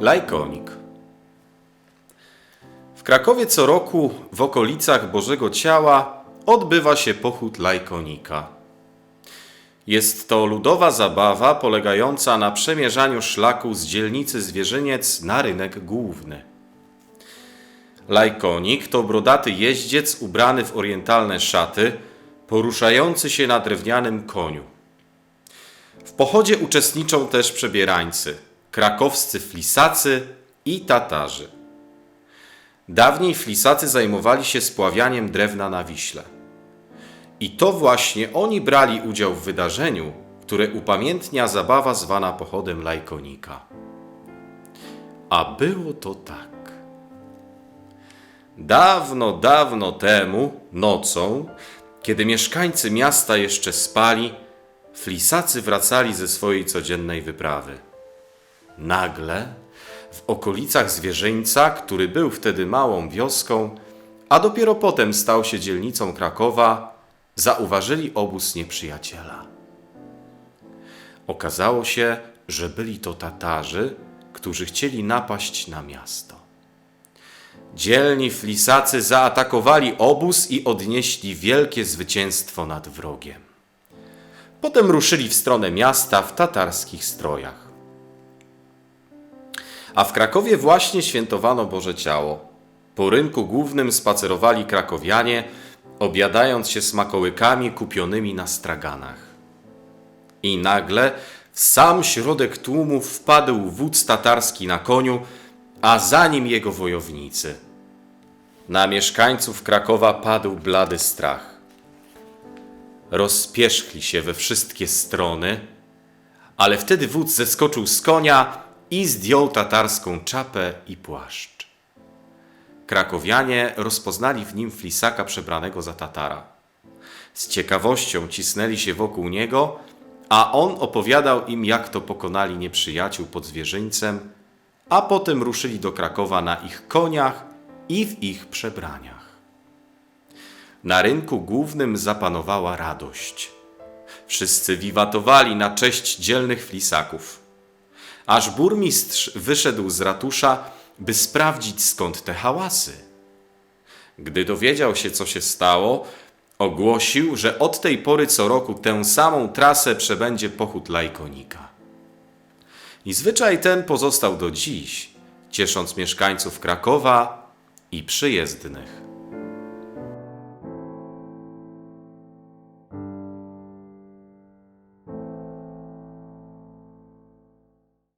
Lajkonik. W Krakowie co roku w okolicach Bożego Ciała odbywa się pochód lajkonika. Jest to ludowa zabawa polegająca na przemierzaniu szlaku z dzielnicy Zwierzyniec na rynek główny. Lajkonik to brodaty jeździec ubrany w orientalne szaty, poruszający się na drewnianym koniu. W pochodzie uczestniczą też przebierańcy, krakowscy flisacy i Tatarzy. Dawniej flisacy zajmowali się spławianiem drewna na Wiśle. I to właśnie oni brali udział w wydarzeniu, które upamiętnia zabawa zwana pochodem lajkonika. A było to tak. Dawno, dawno temu, nocą, kiedy mieszkańcy miasta jeszcze spali, flisacy wracali ze swojej codziennej wyprawy. Nagle w okolicach zwierzyńca, który był wtedy małą wioską, a dopiero potem stał się dzielnicą Krakowa, zauważyli obóz nieprzyjaciela. Okazało się, że byli to Tatarzy, którzy chcieli napaść na miasto. Dzielni flisacy zaatakowali obóz i odnieśli wielkie zwycięstwo nad wrogiem. Potem ruszyli w stronę miasta w tatarskich strojach. A w Krakowie właśnie świętowano Boże Ciało. Po rynku głównym spacerowali krakowianie, obiadając się smakołykami kupionymi na straganach. I nagle w sam środek tłumu wpadł wódz tatarski na koniu, a za nim jego wojownicy. Na mieszkańców Krakowa padł blady strach. Rozpierzchli się we wszystkie strony, ale wtedy wódz zeskoczył z konia i zdjął tatarską czapę i płaszcz. Krakowianie rozpoznali w nim flisaka przebranego za Tatara. Z ciekawością cisnęli się wokół niego, a on opowiadał im, jak to pokonali nieprzyjaciół pod zwierzyńcem, a potem ruszyli do Krakowa na ich koniach i w ich przebraniach. Na rynku głównym zapanowała radość. Wszyscy wiwatowali na cześć dzielnych flisaków. Aż burmistrz wyszedł z ratusza, by sprawdzić skąd te hałasy. Gdy dowiedział się, co się stało, ogłosił, że od tej pory co roku tę samą trasę przebędzie pochód lajkonika. I zwyczaj ten pozostał do dziś, ciesząc mieszkańców Krakowa i przyjezdnych.